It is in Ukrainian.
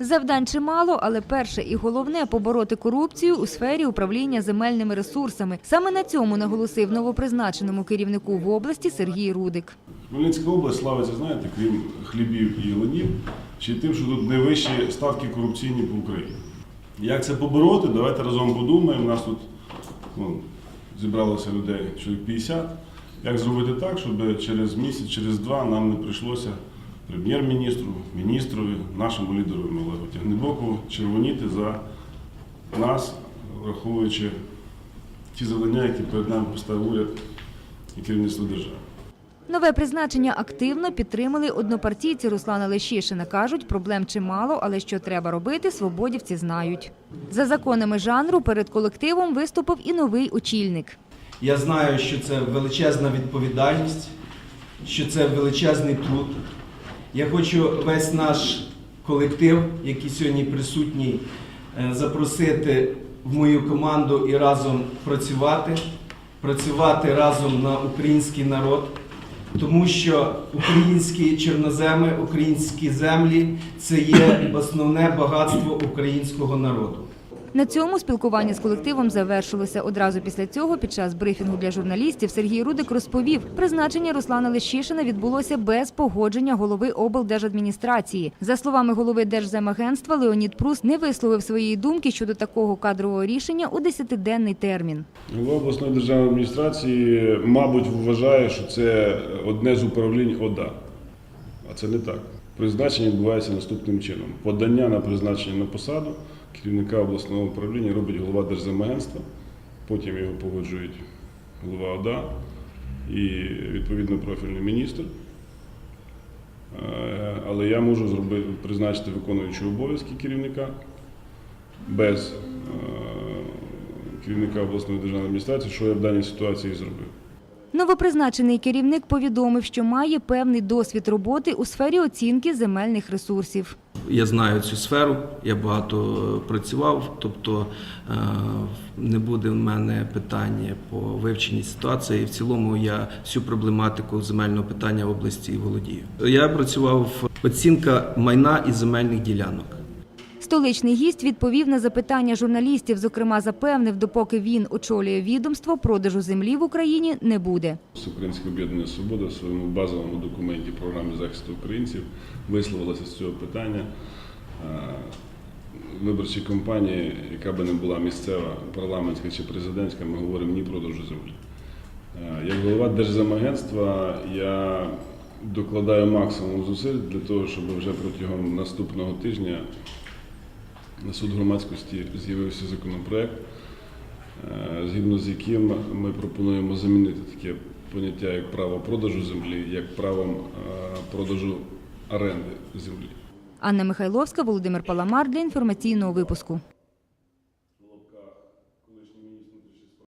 Завдань чимало, але перше і головне побороти корупцію у сфері управління земельними ресурсами. Саме на цьому наголосив новопризначеному керівнику в області Сергій Рудик. Хмельницька область славиться, знаєте, крім хлібів і ленів, ще й тим, що тут найвищі ставки корупційні по Україні. Як це побороти? Давайте разом подумаємо. У нас тут ну, зібралося людей чоловік 50. Як зробити так, щоб через місяць, через два нам не прийшлося прем'єр-міністру, міністрові, нашому лідеру Олегу Тягнебоку червоніти за нас, враховуючи ті завдання, які перед нами поставив уряд і керівництво держави. Нове призначення активно підтримали однопартійці Руслана Лещишина. Кажуть, проблем чимало, але що треба робити, свободівці знають. За законами жанру перед колективом виступив і новий очільник. Я знаю, що це величезна відповідальність, що це величезний труд. Я хочу весь наш колектив, який сьогодні присутній, е, запросити в мою команду і разом працювати, працювати разом на український народ, тому що українські чорноземи, українські землі це є основне багатство українського народу. На цьому спілкування з колективом завершилося. Одразу після цього, під час брифінгу для журналістів, Сергій Рудик розповів, призначення Руслана Лещишина відбулося без погодження голови облдержадміністрації. За словами голови Держземагентства, Леонід Прус не висловив своєї думки щодо такого кадрового рішення у десятиденний термін. Голова обласної державної адміністрації, мабуть, вважає, що це одне з управлінь ОДА. А це не так. Призначення відбувається наступним чином. Подання на призначення на посаду керівника обласного управління робить голова Держземагентства, потім його погоджують голова ОДА і відповідно профільний міністр. Е, Але я можу зробити, призначити виконуючого обов'язки керівника без е, керівника обласної державної адміністрації, що я в даній ситуації зробив. Новопризначений керівник повідомив, що має певний досвід роботи у сфері оцінки земельних ресурсів. Я знаю цю сферу, я багато е, працював, тобто е, не буде в мене питання по вивченні ситуації. В цілому я всю проблематику земельного питання в області володію. Я працював оцінка майна і земельних ділянок. Столичний гість відповів на запитання журналістів, зокрема запевнив, допоки він очолює відомство, продажу землі в Україні не буде. Всеукраїнське об'єднання Свобода в своєму базовому документі програмі захисту українців висловилося з цього питання. Виборчій кампанії, яка би не була місцева, парламентська чи президентська, ми говоримо ні продажу землі. Як голова Держземагентства я докладаю максимум зусиль для того, щоб вже протягом наступного тижня на суд громадськості з'явився законопроект, е, згідно з яким ми пропонуємо замінити таке поняття як право продажу землі, як правом е, продажу оренди землі. Анна Михайловська, Володимир Паламар для інформаційного випуску.